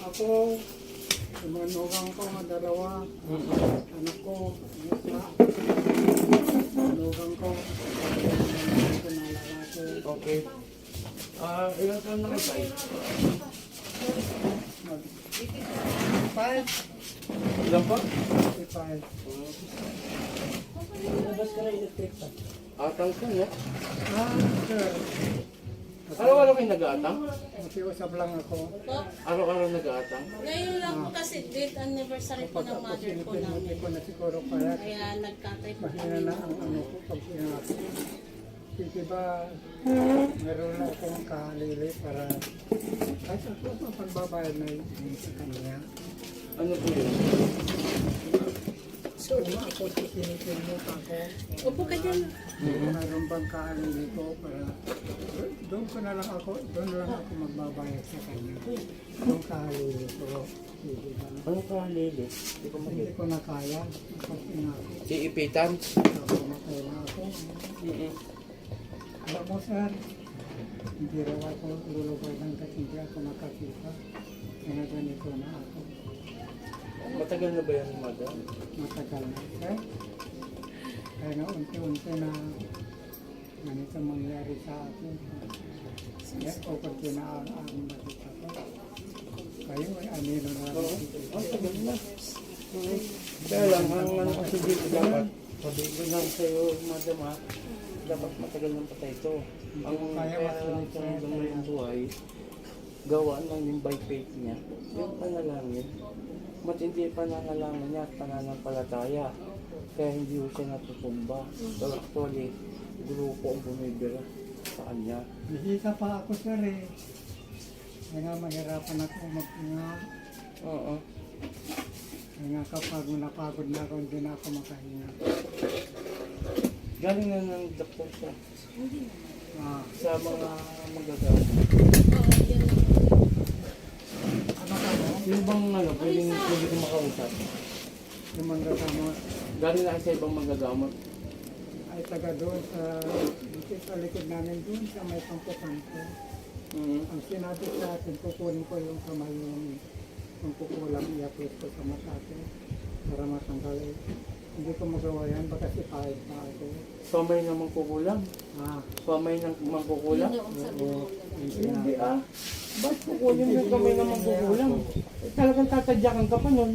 Ako, yung mga nugang ko, mga dalawa, anak ko, nugang ko, yung ko na lalaki. Okay. Ah, ilan taon na kayo? Mag- Five, Ilan po? five. Atang ka niya. Ah, sir, Araw-araw kayo nag-aatang? makiusap lang ako. Araw-araw nag-aatang? Ngayon lang po kasi date anniversary po ng mother po namin. ko na siguro kaya Kaya nagkatay po mahina kami. na ang ano ko pag sinap. Kasi ba, meron na akong kahalili para kahit ako mapagbabayad na yun sa kanya. Ano po yun? Upo ka dyan. Mayroon bang kahalili ko para doon ko na lang ako, doon na lang ako magbabayad sa kanya. Yung kahalili ko. Hindi ba? Ano ka, Lili? Hindi ko Hindi ko na kaya. Nga ako, Iipitan? nakumatay na ako. Mm-mm. Alam mo sir, hindi raw ako lulubay ng kasi hindi ako makakita. Kaya ganito na ako. Matagal na ba yan, madam? Matagal na sir. Kaya na unti-unti na ganito mangyari sa akin. Kaya o pag pinaalaan na kita ko. Kayo ay anino na Oo. rin dito. Ang tagal na. Kaya lang, ang ano kasi dito dapat, sabi ko lang sa'yo, madam ha, dapat matagal ng patay ito. Ang Kaya lang sa yung buhay, gawaan lang yung by faith niya. Yung panalangin, matindi pananalangin niya at pananampalataya. Kaya hindi ko siya natutumba. Pero actually, grupo ang bumibira sa kanya. Bisita pa ako sir eh. Kaya nga mahirapan ako magpunga. Oo. Kaya nga kapag napagod na ako, hindi na ako makahinga. Galing na ng doktor siya Ah, sa mga magagawa. Oo, yun Yung bang ano, pwedeng pwede ko makausap? Yung mga kasama Galing na sa ibang magagamot. ay taga doon sa, dito sa likod namin doon sa may pangkukampo. Mm. Ang sinabi sa akin, kukunin ko yung kamay yung yung kukulang i-upload ko sa mata para matanggal eh. Hindi ko magawa yan, baka si pahit na ako. Pamay ng mangkukulam. Ah, Pamay ng mangkukulam. Yun yung sabi oo. ko. Yung Hindi ah. Ba't kukunin yung kamay ng mangkukulam? Eh, talagang tatadyakan ka pa nun.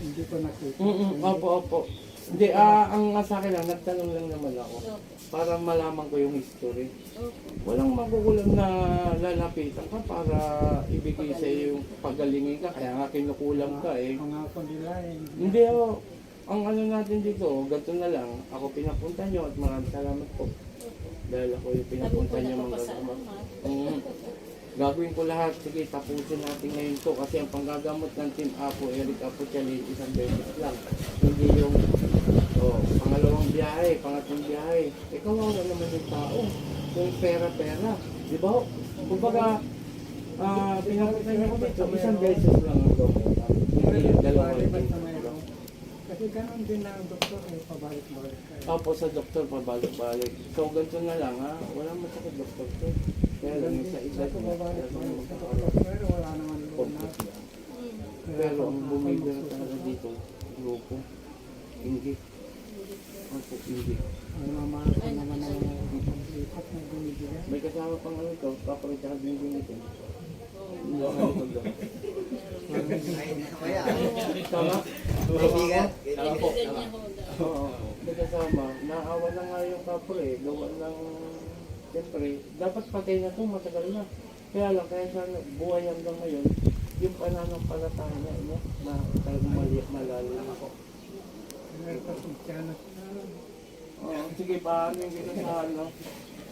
Hindi ko nakita. Mm Opo, opo. Hindi, ah, ang sa akin lang, nagtanong lang naman ako. Opo. Para malaman ko yung history. Opo. Walang mangkukulam na lalapitan ka para ibigay sa iyo yung pagalingin ka. Kaya nga kinukulam ka eh. Pangako nila eh. Hindi oh. Ang ano natin dito, ganito na lang. Ako pinapunta nyo at maraming salamat po. Dahil ako yung pinapunta na nyo po mga pa sa gamot. ama. Mm. Gagawin ko lahat. Sige, tapusin natin ngayon to. Kasi ang panggagamot ng Team Apo, Eric Apo Chalit, isang beses lang. Hindi yung oh, pangalawang biyahe, pangatlong biyahe. Eh, kawawa naman yung tao. Yung pera-pera. Di ba? Kumbaga, ah, pinapunta nyo ko dito, isang beses lang ang gamot. Hindi yung dalawang Balik beses. na mayroon. Kasi ganun din na ang doktor eh, pabalik-balik kayo. Opo sa doktor pabalik-balik. So ganito na lang ha. Wala masakit doktor ko. Kaya lang sa edad Sa mo. pabalik kaya lang balik sa doktor, pero wala naman lunas. Mm. Pero ang bumibira talaga dito, grupo, hindi. Opo, hindi. Ang mamahal ko naman ang lipat na binibigyan. May kasama pang ano ito, papalit ka din din ito. Hindi ako. Tama? Kaibigan. Tama po. Daw. Oo. May kasama, naawa na nga yung kapre, gawa ng, siyempre, dapat patay na to, matagal na. Kaya lang, kaya sana buhay hanggang ngayon, yung pananampalataya niya, na talagang mali, malalim ako. Oo, sige, paano yung gito sa ano?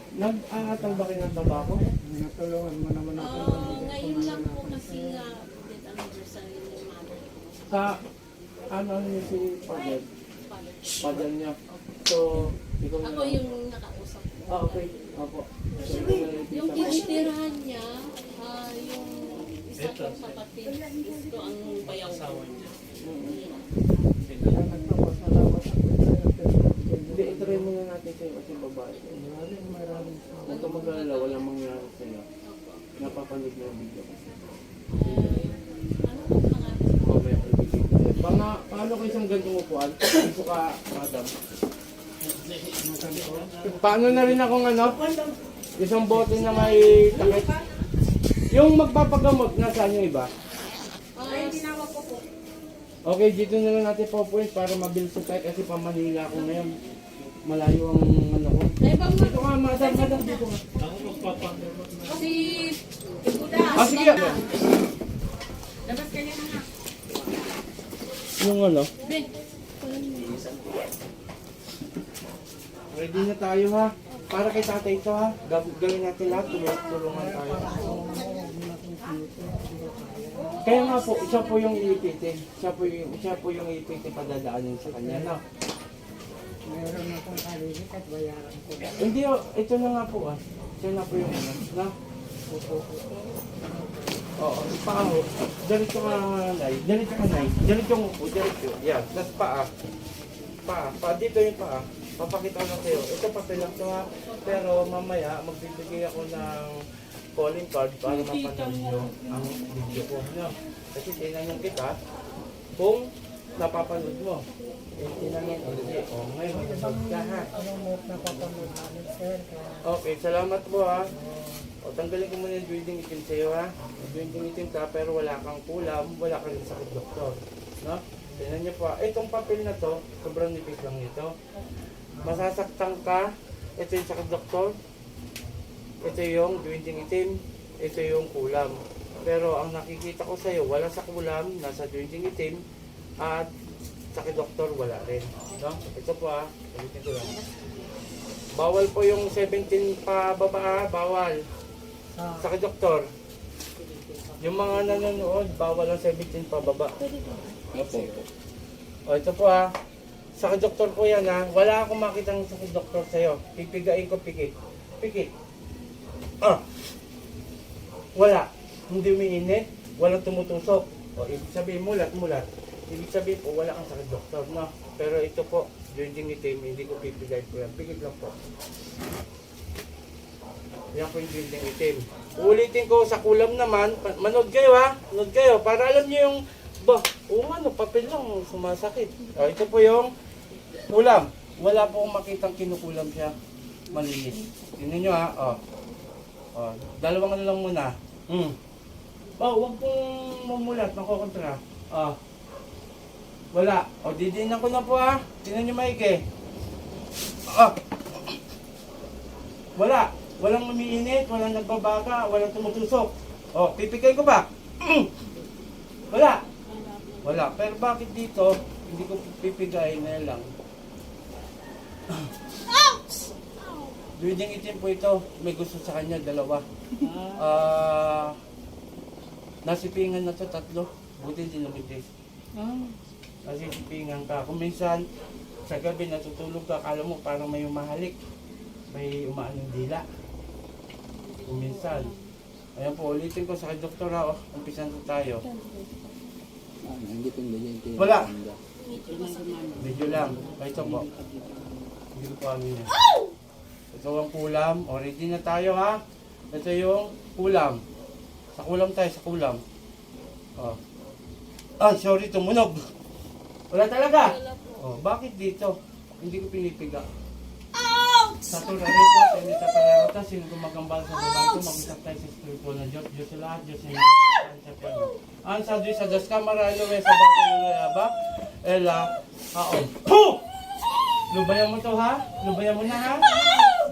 Nag-aatang ba kayo ng tabako? Natulungan mo naman ako. Ah, ngayon lang po kasi nga date anniversary ni mother ko. Sa, ano niyo si Padel? Father. Padel niya. So, ikaw na Ako lang. yung nakausap ko. Ah, okay. Opo. So, Yung tinitirahan niya, ah, yung isa kong kapatid, ko ang bayaw ko. Mm. Kaya nagpapasalamat ako sa'yo. Hindi, itry muna natin sa'yo kasi babae. Maraming maraming. Huwag ka mag-alala, walang mangyari sa'yo. Napapanood na yung video kasi. Ah, paano ko isang gantong upuan? Gusto ka, madam. Paano na rin akong ano? Isang bote na may takip. Yung magpapagamot, nasaan yung iba? Okay, dito na lang natin po-point para mabilis sa tayo kasi pamanila ako ngayon. Malayo ang ano ko. Ay, Dito ka, madam, madam, dito ka. si Ah, sige. Yung ano? Ready na tayo ha. Para kay tatay ito ha. Gaw- Gawin natin lahat. Tulung- Tulungan tayo. Kaya nga po, siya po yung iipitin. Siya po yung, siya po yung iipitin padadaanin sa kanya. No? Meron akong kalilit at bayaran ko. Hindi, oh, ito na nga po ah. Siya na po yung ano. Na? Oo, paa ho. Diretso ka, Nay. Diretso ka, Nay. Diretso mo po, diretso. Yan, tas paa. Paa, paa. Dito yung paa. Papakita ko lang sa'yo. Ito papel lang to ha. Pero mamaya, magbibigay ako ng calling card para mapanood nyo ang video ko. Kasi tinanong kita kung napapanood mo. Eh, tinanong ko, hindi. O, ngayon, manonood ka ha. Ano namin, sir? Kaya Okay, salamat po ha. O, tanggalin ko muna yung building itim sa'yo ha. Yung building itim ka, pero wala kang kulam, wala kang sakit doktor. No? Tingnan niyo po, ha. itong papel na to, sobrang nipis lang nito. Masasaktan ka, ito yung sakit doktor, ito yung building itim, ito yung kulam. Pero ang nakikita ko sa'yo, wala sa kulam, nasa building itim, at sakit doktor, wala rin. No? Ito po ha, ulitin ko lang. Bawal po yung 17 pa baba, ah, bawal. sa Sa doktor. Yung mga nanonood, bawal ang 17 pa baba. Opo. O ito po ha. Sa doktor po yan ha. Wala akong makitang sa doktor sa'yo. Pipigain ko pikit. Pikit. Ah. Wala. Hindi umiinit. Walang tumutusok. O ibig sabihin mulat, mulat. Ibig sabihin po wala kang sakit doktor, no? Pero ito po, drinking itim, hindi ko pipigay po yan. Pikit lang po. Yan po yung building itim. Ulitin ko sa kulam naman, manood kayo ha, manood kayo, para alam niyo yung, ba, oo nga no, papel lang, sumasakit. O, ito po yung kulam. Wala po akong makitang kinukulam siya. Malinis. Tingnan nyo ha, o. O, dalawang ano lang muna. Hmm. Oh, wag pong mumulat, nakokontra. O. Wala. O, didinan ko na po ha. Tingnan nyo maigi. Ah. Wala. Walang umiinit, walang nagbabaga, walang tumutusok. O, pipigay ko ba? Wala. Wala. Pero bakit dito, hindi ko pipigay na lang. Duwiding itim po ito. May gusto sa kanya, dalawa. Ah, nasipingan na to, tatlo. Buti hindi lumipis. Nasisipingan ka. Kung minsan, sa gabi natutulog ka, akala mo parang may umahalik. May umaanong dila. Kung minsan. Ayan po, ulitin ko sa kay Doktor ha. oh. Umpisan ko tayo. Wala. Medyo lang. Ito po. Hindi ko pa amin yan. Ito ang kulam. O, ready na tayo ha. Ito yung kulam. Sa kulam tayo, sa kulam. O. Ah, sorry, tumunog. Wala talaga. wala po. Oh, bakit dito? Hindi ko pinipiga. Sa tulad rito, sa inyo sa pararota, sino gumagambal sa babae ko, mag-usap tayo sa spiritual na Diyos. Diyos sa lahat, Diyos sa inyo. Ang sa Diyos sa Diyos ka, maralo may sa bato ng layaba. Ela, haon. Puh! Lubayan mo to ha? Lubayan mo na ha?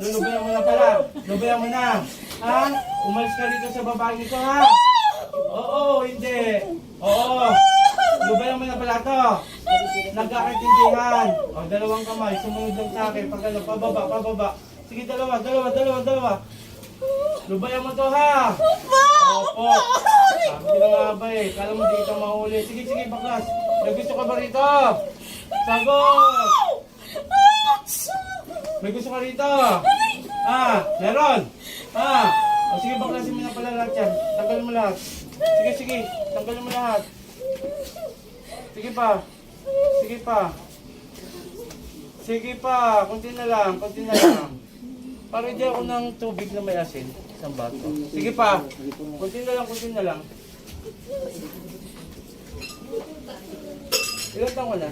Lulubayan mo na pala. Lubayan mo na. Ha? Umalis ka rito sa babae nito ha? Oo, hindi. Oo. Lubayan mo na pala to. Nagkakaintindihan. O, dalawang kamay. Sumunod lang sa akin. Pag ano, pababa, pababa. Sige, dalawa, dalawa, dalawa, dalawa. Lubayan mo to ha. Opo. Sabi ko na nga ba eh. Kala mo dito mahuli. Sige, sige, baklas. May gusto ka ba rito? Sagot! May gusto ka rito? Ah, meron. Ah, o sige, baklasin mo na pala lahat yan. Tanggalin mo lahat. Sige, sige. Tanggalin mo lahat. Sige pa. Sige pa. Sige pa. Kunti na lang. Kunti na lang. Para di ako ng tubig na may asin. Isang bato. Sige pa. Kunti na lang. Kunti na lang. Ilan taon ka na?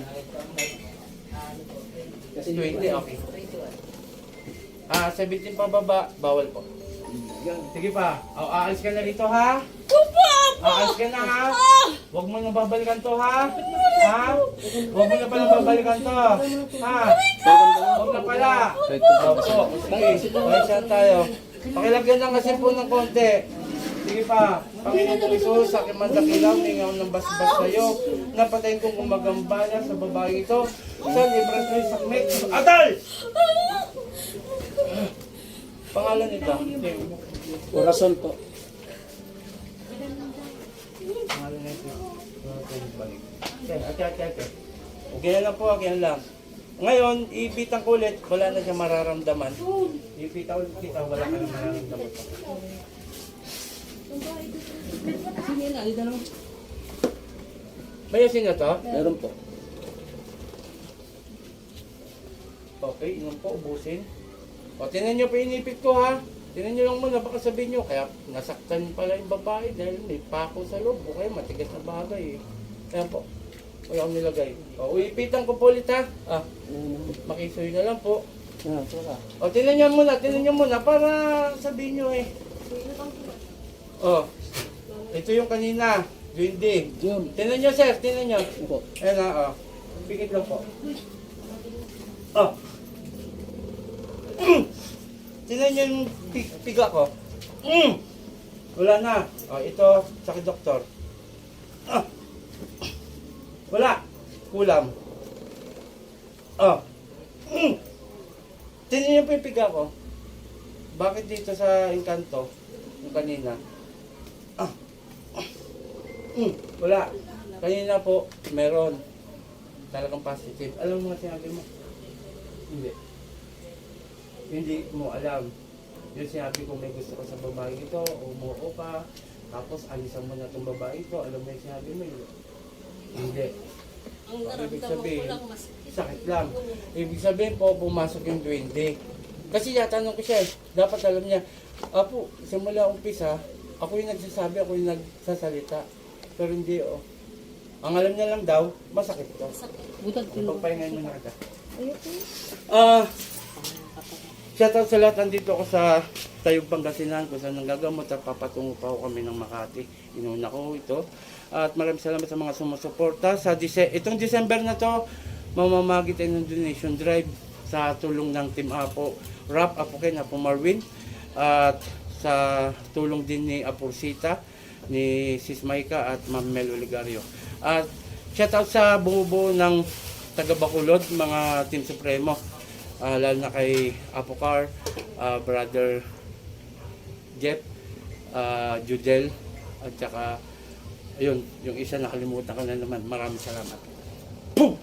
Kasi 20, okay. Ah, 17 pa baba, bawal po. Yan, sige pa. O, aalis ka na dito ha? Aalis ka na ha? Huwag mo na babalikan to ha? Ha? Huwag mo na palang babalikan to. Ha? Huwag na pala. Opo, sige. Pahisya tayo. Pakilagyan lang kasi po ng konti. Sige pa. Panginoon Isus, sa aking mandakilang, ningaw ng basbas sa'yo. Napatayin kong gumagambala sa babae ito. Sa libras mo sakmit. Atal! Pangalan nito? Corazon po. Balik. Okay, ate, ate, ate. Okay na lang po, okay na lang. Ngayon, ibitan ko ulit, wala na siya mararamdaman. Ibitan ulit kita, wala ka na mararamdaman pa. May asin na to? Meron po. Okay, inom po, ubusin. O, tinan nyo pa inipit ko ha. Tinan nyo lang muna, baka sabihin nyo, kaya nasaktan pala yung babae dahil may pako sa loob. O kaya matigas na bagay eh. Kaya po, wala akong nilagay. O, uipitan ko po ulit ha. Ah, makisoy na lang po. O, tinan nyo muna, tinan nyo muna para sabihin nyo eh. O, ito yung kanina, Duwindi. Yun. Tinan nyo sir, tinan nyo. Ayan na, oh. Pikit lang po. Oh. Niyo yung pi- piga ko. Mm. Wala na. Oh, ito, sa akin, doktor. Ah. Wala. Kulam. Oh. Mm. Tingnan niyo yung piga ko. Bakit dito sa Encanto, yung kanina? Ah. Mm. Wala. Kanina po, meron talagang positive. Alam mo nga sinabi mo? Hindi. Hindi mo alam. Yung sinabi ko may gusto ka sa babae ito, umuo ka, tapos alisan mo na itong babae ito, alam mo yung sinabi mo yun. Hindi. Ang Ibig naramdaman ko sabihin, lang mas Sakit lang. Ibig sabihin po, pumasok yung duwende. Kasi yatanong ko siya eh, dapat alam niya, Apo, simula umpisa, ako yung nagsasabi, ako yung nagsasalita. Pero hindi oh. Ang alam niya lang daw, masakit to. Butag Pagpahingayin mo na kita. Ah, shoutout sa lahat. Nandito ako sa Tayog Pangasinan kung saan nanggagamot at papatungo pa ako kami ng Makati. Inuna ko ito. At maraming salamat sa mga sumusuporta. Sa Dise itong December na to, mamamagi tayo ng donation drive sa tulong ng Team Apo. Rap Apo Ken, Apo Marwin. At sa tulong din ni Apursita, ni Sis Maika at Ma'am Mel Oligario. At shoutout sa bumubuo ng taga Bacolod, mga Team Supremo. Ah, lalo na kay Apocar, ah, Brother Jeff, ah, Judel, at saka, ayun, yung isa nakalimutan ko na naman. Maraming salamat. Boom!